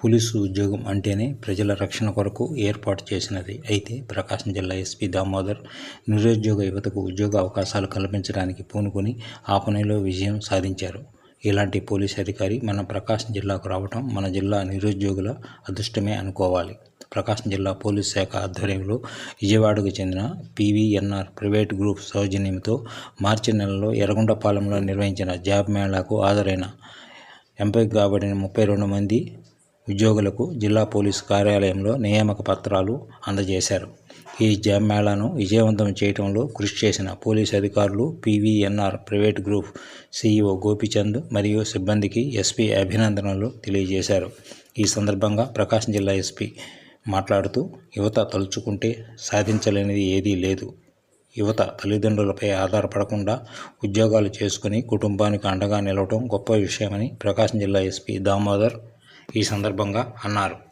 Police ఉద్యోగం అంటేనే ప్రజల రక్షణ కొరకు ఏర్పాటు చేసినది. అయితే ప్రకాశం జిల్లా ఎస్పీ దామోదర్ నిరుద్యోగ యువతకు ఉద్యోగ అవకాశాలు కల్పించడానికి పూనుకొని ఆ పనిలో విజయం సాధించారు. ఇలాంటి పోలీస్ అధికారి మన ప్రకాశం జిల్లాకు రావటం మన జిల్లా నిరుద్యోగుల అదృష్టమే అనుకోవాలి. ప్రకాశం జిల్లా పోలీస్ శాఖ ఆధ్వర్యంలో విజయవాడకు చెందిన పీవీఎన్ఆర్ ప్రైవేట్ గ్రూప్ సౌజన్యంతో మార్చి నెలలో ఎర్రగొండపాలెంలో నిర్వహించిన జాబ్ మేళాకు హాజరైన ఎంపిక కాబడిన ముప్పై రెండు మంది ఉద్యోగులకు జిల్లా పోలీసు కార్యాలయంలో నియామక పత్రాలు అందజేశారు. ఈ జాబ్ మేళాను విజయవంతం చేయడంలో కృషి చేసిన పోలీసు అధికారులు PVNR private group CEO Gopichand మరియు సిబ్బందికి ఎస్పీ అభినందనలు తెలియజేశారు. ఈ సందర్భంగా ప్రకాశం జిల్లా ఎస్పీ మాట్లాడుతూ యువత తలుచుకుంటే సాధించలేనిది ఏదీ లేదు. యువత తల్లిదండ్రులపై ఆధారపడకుండా ఉద్యోగాలు చేసుకుని కుటుంబానికి అండగా నిలవటం గొప్ప విషయమని ప్రకాశం జిల్లా ఎస్పీ దామోదర్ ఈ సందర్భంగా అన్నారు.